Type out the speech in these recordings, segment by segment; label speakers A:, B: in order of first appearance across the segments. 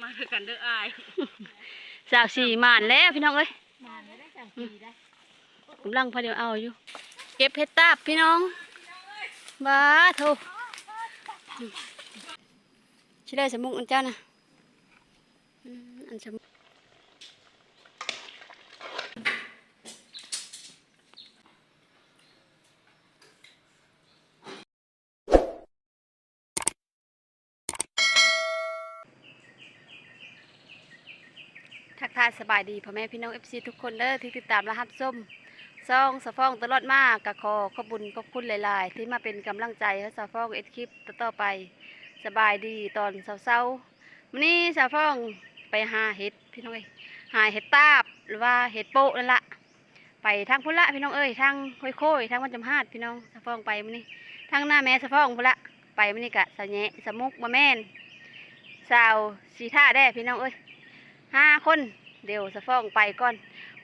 A: มาคือกันเด้ออาย
B: สาวสี่หมานแล้วพี่น้องเอ้ย
A: มาไม่ได้จังปีได้
B: กำลังพอเดียวเอาอยู่ เก็บเพชรตาบพี่น้องบ้าโถชิได้สมุกอันเจ้านะอืมอันสมุก ทักทายสบายดีพ่อแม่พี่น้องเอฟซีทุกคนเด้อที่ติดตามและรับส้มซองสะฟองตลอดมากกะขอขอบคุญขอบคุณหลาย ๆ ที่มาเป็นกำลังใจให้สะฟองเอ็ดคลิปต่อๆไปสบายดีตอนเช้าๆวันนี้สะฟองไปหาเห็ดพี่น้องเอ้ยหาเห็ดตาบหรือว่าเห็ดโปะนั่นละไปทางพุ่นละพี่น้องเอ้ยทางค่อยโค้ยทางวันจำฮาดพี่น้องสะฟองไปมื้อนี้ทางหน้าแม่สะฟองพุ่นละไปมื้อนี้กะสะแหนะสะมุกมาแม่นสาวสีท่าแด้พี่น้องเอ้ยห้าคน เดี๋ยวสะฟองไปก่อน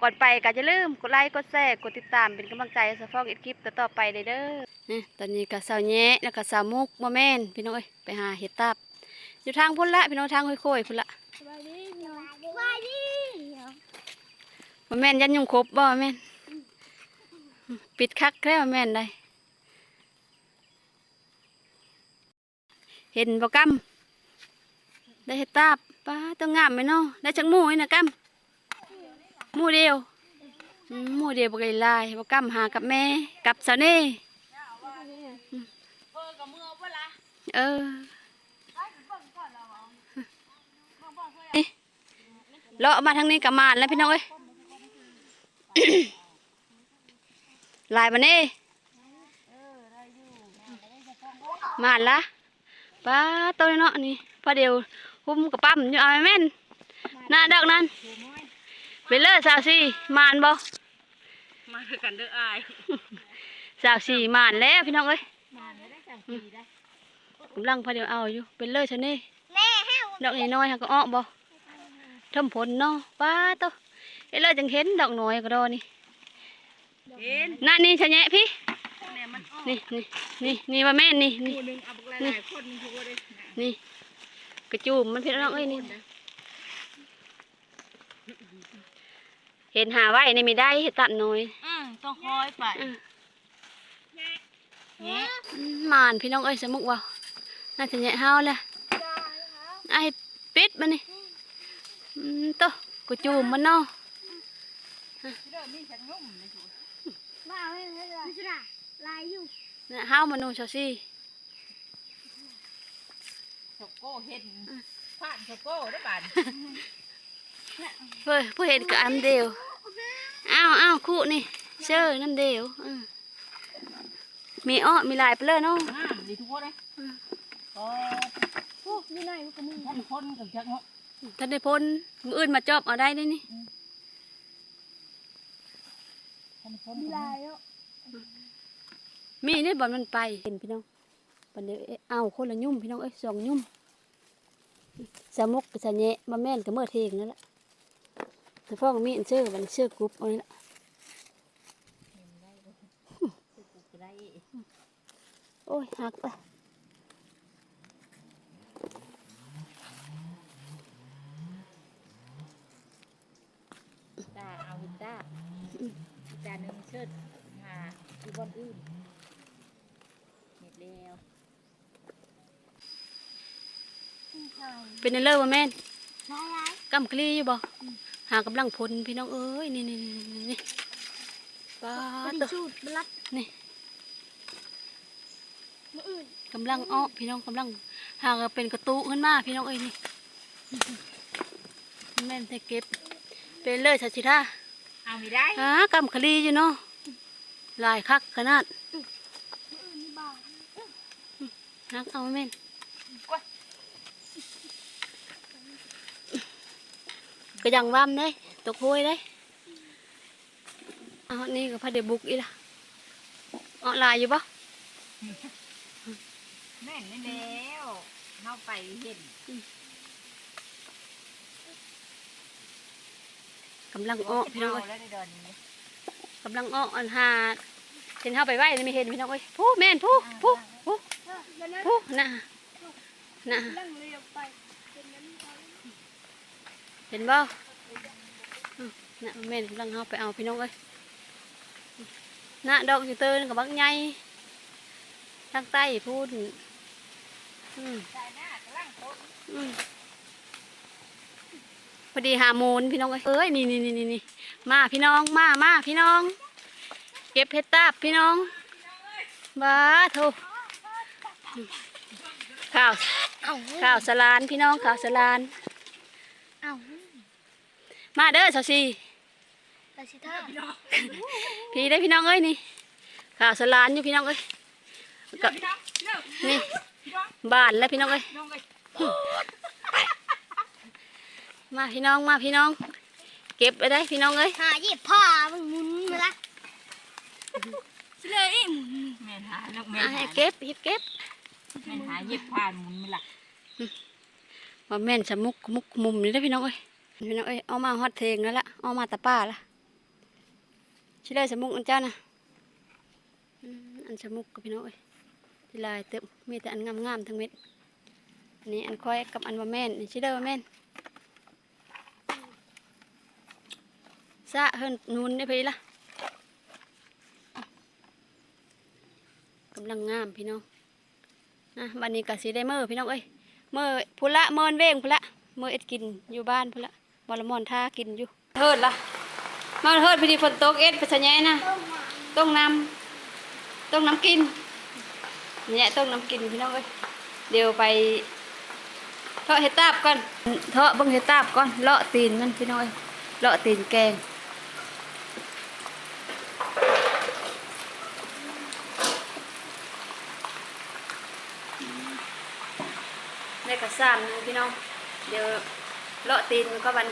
B: ก่อนไปก็จะลืมกดไลค์กดแชร์กดติดตามเป็นกำลังใจให้สะฟองอีกคลิปต่อๆไปเลยเด้อนี่ตอนนี้ก็สาวแยะแล้วก็สาวมุกมาแม่นพี่น้องเอ้ยไปหาเห็ดตับอยู่ทางพุ่นละพี่น้องทางค่อยๆพุ่นละ
C: สบายดีเนาะสบายดี
B: มาแม่นยันยุงครบบ่แม่นปิดคักแล้วแม่นได้เห็นบ่กำได้เห็ดตับป้าต้องงามไหมเนาะได้จักหมู่ไอ้นะกำ หมู่เดียวมหมู่เดียวบ่ไกลลายบ่กำหากับแม่กับสาวเน่
A: เออเลา
B: ออนี่เลาะมาทางนี้กับมานแล้วพี่น้องเอ้ยลายมันนี่มานละป้าตัวน้อยๆนี่พอเดียวหุ้มกับปั๊มอยู่เอาแม่นหน้าดอกนั้น ไปเลยสาวสี่มานบ่
A: มาคือกันเด้ออาย
B: สาวสี่มานแล้วพี่น้องเอ้ย
A: มาไม่ได้จังปีได้
B: กำลังพอเดียวเอาอยู่เป็นเลยชะนี่
C: แม่ให้
B: ดอกน้อยๆค่ะก็อ้อบ่ทำผลเนาะป้าโตเอ้ยเลยจังเห็นดอกน้อยก็ดอนี่
A: เห็น
B: นั่นนี่ชะแหนะพี่
A: แม่มันออก
B: นี่นี่นี่นี่ว่าแม่นนี่นี่
A: คู่หนึงเอาบักหลายๆคนทุกคนเลย
B: นี่กระจูมมันพี่น้องเอ้ยนี่ เห็นหาไว้นี่ไม่ได้เห็ดตัดน้อย
A: อืมต้องคอยไป
B: อืม
A: แง่
B: อืมมานพี่น้องเอ้ยสมุกว่าน่าจะแหนะเฮาเลยไอ้ปิดมันนี่อืมโตกระจูมมันเนาะ
A: เริ่มมีฉันงุ่มเลยถูก
C: มาไม่เป็นไรไม่ใช่ละลายอยู่
B: เนี่ยเฮามันนูชอซี่
A: โชโก้เห็นผ่านโชโก้ได้บาด
B: เฮ้ยผู้เห็นก็อันเดียวอ้าวอ้าวคู่นี่เชื่อน้ำเดียวอืมมีอ้อมีหลายไปเลยเนาะ
A: งามดีทุกคนเลยโอ้
C: โอ้มีหน่อยมันก็มี
A: ท่านคนกับจักเนาะ
B: ท่านได้พ้นมืออื่นมาจอบเอาได้ได้นี่
A: ท่านคน
C: มีลายแล้ว
B: มีนี่บอลมันไปเห็นพี่น้องบันเดียวเอ๊ะเอาคนละยุ่มพี่น้องเอ้ยสองยุ่มสามุกกับสาเนะมาแม่นกับเมื่อเทงนั่นแหละ แต่พ่อก็มีอันเชื่อบันเชื่อกรุ๊ปเอานี่ละ
A: ได้
B: โอ้ยหักไป
A: ตาเอาหินตาจานหนึ่งเชิดหาอีบอนอื่นเห็ดแล้ว
B: เป็นอันเลิศว่าแม่น
C: ลายลาย
B: กำกลีอยู่บ่ หากำลังพลพี่น้องเอ้ยนี่นี่นี่นี่นี่ป้า
C: พอ
B: ตั
C: ดี
B: ว
C: สูตรมันรัด
B: นี่
C: มืออื่น
B: กำลังอ้อพี่น้องกำลังหากเป็นกระตุขึ้นมาพี่น้องเอ้ยนี่แม่นแต่เก็บเป็นเลยสัชิท่า
A: เอาไม่ได้
B: หากำคลีอยู่เนาะหลายคักขนาด
C: มืออื่นนี่บาท
B: นักเอาแม่น ก็ยังว่ำได้ตกห้วยได้เอานี่ก็พาเดบุกอีละเอ๋อลายอยู่ปะ
A: แม่นนี่แล้วเข้าไปเห็น
B: กำลังอ้อพี่น้องเอ้ย
A: แล้วในดอนนี้
B: กำลังอ้ออันหาเห็นเข้าไปไหวเลยไม่เห็นพี่น้องเอ้ยผู้แม่นผู้ผู้ผู้
C: เดี๋ยวนั้น
B: ผู้น่ะน่ะ
C: นั่งเรียบไปเป็นนั้นเอา
B: เห็นบ่อืมน่ะแม่กำลังเอาไปเอาพี่น้องเอ้ยน่ะดอกอยู่เตยกับบักใหญ่ทางใต้พูดอืม
A: ใส่หน้ากำลังโตะ
B: อืมพอดีหาโมนพี่น้องเอ้ยเอ้ยนี่นี่นี่นี่นี่มาพี่น้องมามาพี่น้อง เก็บเพชรตาบพี่น้องบ้าโถข้าวข้าวสลานพี่น้องข้าวสลาน
C: เอ้า
B: มาเด้อสาวซี
C: ตาชิท่า
B: พี่ได้พี่น้องเอ้ยนี่ข้าวสลานอยู่พี่น้องเอ้ยก็นี่บ้านแล้วพี่น้องเอ้ยมาพี่น้องมาพี่น้อง เก็บไปได้พี่น้องเอ้ย
C: หาหยิบผ้ามึงหมุนมาละสิเลยอีหมุน
A: แม่นหาลูกแม่
B: อะ
A: น
B: ให้
A: หา
B: เก็บเฮ็ดเก็บ
A: แม่นหาเย็บผ่านหมุนไม่ละ
B: ว่าแม่นสมุกมุกมุมนี่ได้อพี่น้องเอ้ย พี่น้องเอ้ยเอามาฮอดเทงแล้วล่ะเอามาตะป้าละชิเลยสมุกอันเจ้านะอันสมุกกับพี่น้องเอ้ยทีลายเติมมีแต่อันงามๆทั้งเม็ดอันนี้อันค่อยกับอันว่าแม่นชิเลยว่าแม่นซะเฮิรนนูนได้พี่ละกำลังงามพี่น้องนะบันนี้ก็สีได้เมื่อพี่น้องเอ้ยเมื่อพุละเมินเว้งพุละเมื่อเอ็ดกินอยู่บ้านพุละ บอลมอนท่ากินอยู่เฮิดละมาเฮิดพอดีฝนตกเอ็ดไปสะแหน่นะต้มน้ำต้มน้ำกินเนี่ยต้มน้ำกินพี่น้องเอ้ยเดี๋ยวไปเทาะเห็ดตาบก่อนเทาะบังเห็ดตาบก่อนเลาะตีนมันพี่น้องเอ้ยเลาะตีนแกงได้กระซ้ำนึ่พี่น้องเดี๋ยว เลาะตีนมันก็บัน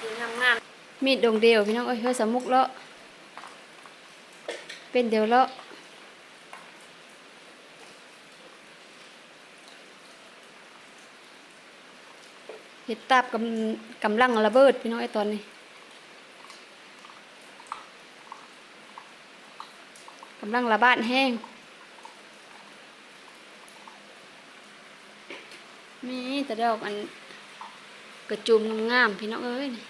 B: ดูงามงามมีดดงเดียวพี่น้องเอ้ยเฮ้ยสมุกเลาะเป็นเดียวเลาะเห็ดตาบกำกำลังระเบิดพี่น้องไอ้ตอนนี้กำลังระบาดแห้ง มีแต่ดอกอันกระจุมงามพี่น้องเอ้ยนี่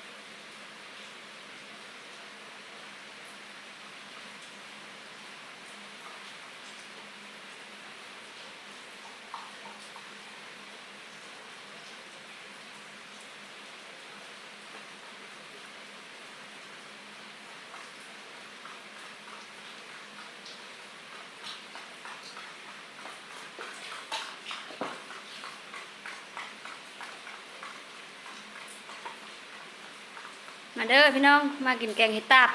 B: มาเด้อพี่น้องมากินแกงเห็ดตาบ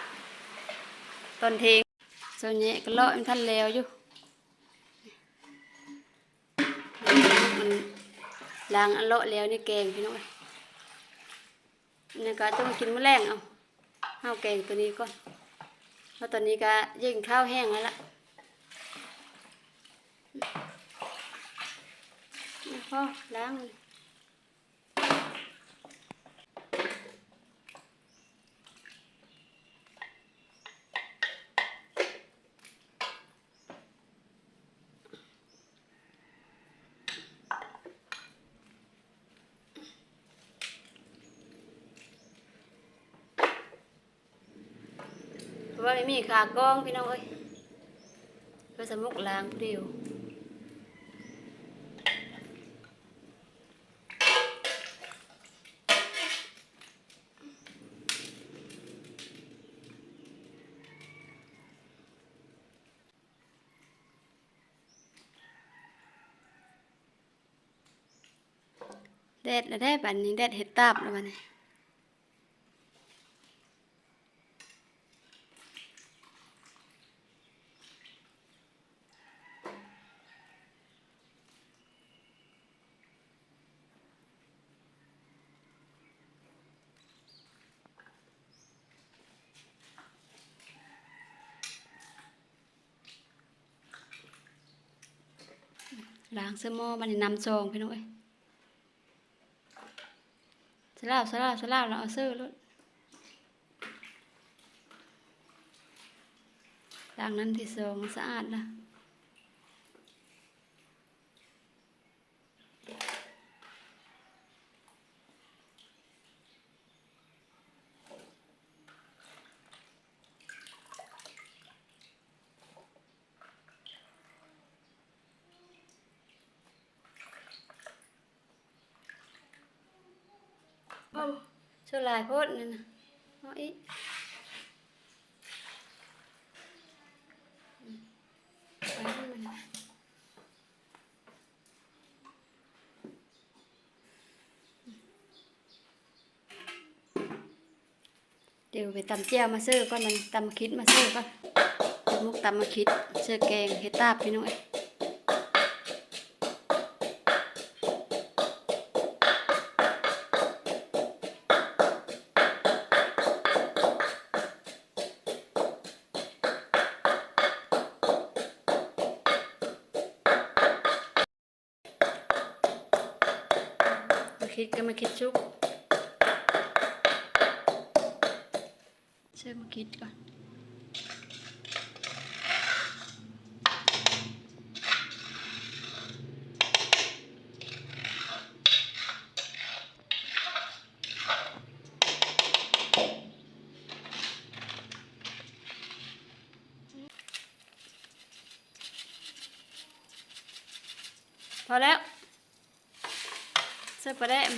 B: ตอนเทงส่วนใหญ่ก็เลาะมันท่านแล้วอยู่มันล้างอันเลาะแล้วนี่แกงพี่น้องเอ้ยนี่ก็ต้องกินมื้อแรงเอาข้าวแกงตัวนี้ก่อนเพราะตอนนี้ก็ยิ่งข้าวแห้งแล้วล่ะนี่อล้างเลย ว่าไม่มีขากล้องพี่น้องเอ้ยก็สมุกล้างผู้เดียวแดดแล้วได้บัดนี้แดดเห็ดตาบแล้วบัดนี้ ล้างเสื้อหม้อมันน้ำซองพี่น้องเอ้ยสลาวสลาวสลาวเราเอาเสื้อรถล้างน้ำที่ซองสะอาดละ สื้อ ลายโพดนั่นนะเอาอีกไปมันเดี๋ยวไปตำเจียวมาเซื้อก่อนมันตำคิดมาเซื้อก่อนมุกตำมะคิดเสื้อแกงเฮ็ดตาพี่น้องเอ้ คิดก็มาคิดชุบเชื่อมาคิดก่อนพอแล้วเสื้อปลาแดม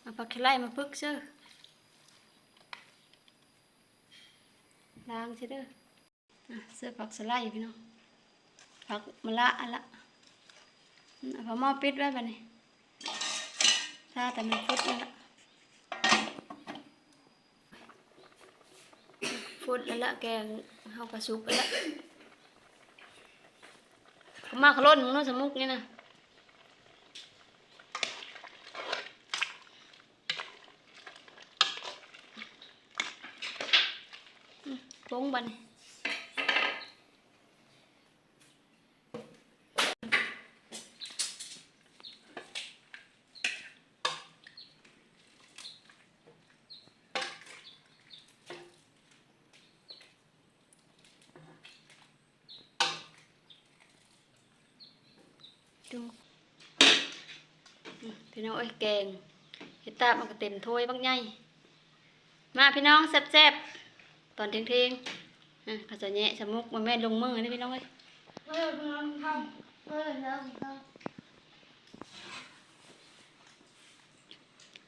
B: เอาผักขี้ไลมาพึกเชื่อล้างเชื่อเด้ออะเสื้อผักสไลด์พี่น้องผักมะละอะละอืมเอาหม้อปิดไว้บัดนี้ถ้าแต่มันฟุดแล้วละ ฟุดแล้วละแกงเฮากระซุกแล้วละเขามาขลุ่นมึงเนู้สมุกนี่นะอืมปงบันดูอืม พี่น้องเอ้ยแกงเห็ดตาบมันก็เต็มถ้วยบักใหญ่มาพี่น้องแซ่บๆตอนเที่ยงๆอะเขาจะแยะสมุกมันแม่นลงมือนี่พี่น้องเอ้ย
C: เออน้ำเข้าเออน้ำเข้า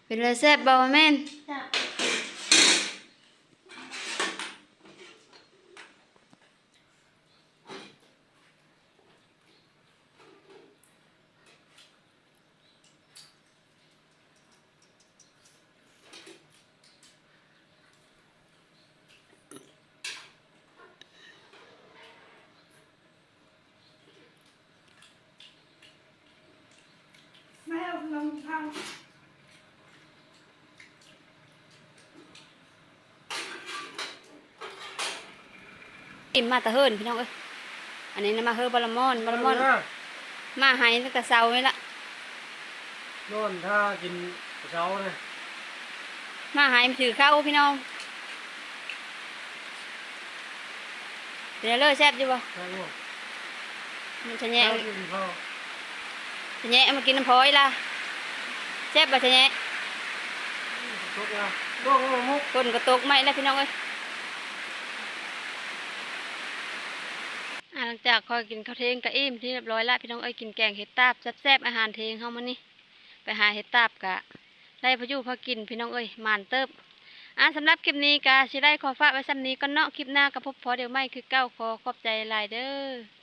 B: เป็นเลยแซ่บบ่แม่น
C: จ้ะไข้า
B: กินมาแตะเฮินพี่น้องเอ้ย อันนี้นะมาเฮอบาลามอนบาลามอน
D: น
B: มาให้ตั้งแต่เช้านี่ละ
D: อนถ้ากินเช้านะ
B: มาให้มาถือข้าวพี่น้องเป็นไงเลยแซ่บอยู่บ่
D: ใช่ไหม
B: มันจะแยะ
D: เช้ากินข้าว
B: จะแยะเอามากินน้ำพอยล่ะ แซ่บบ่จะแยะ
D: ทุกอย่างต้มมุก
B: คนก็ตกไมแล้วพี่น้องเอ้ยหลังจากคอยกินข้าวเทงกะอิ่มที่เรียบร้อยแล้วพี่น้องเอ้ยกินแกงเห็ดตาบแซ่บๆอาหารเทงเฮามานี่ไปหาเห็ดตาบกะไล่พายุพากินพี่น้องเอ้ยมานเติบอ่าสำหรับคลิปนี้กะสิได้ขอฝากไว้ซ้ำนี้ก็เนาะคลิปหน้ากับพบพอเดี๋ยวไม่คือเก้าขอขอบใจหลายเด้อ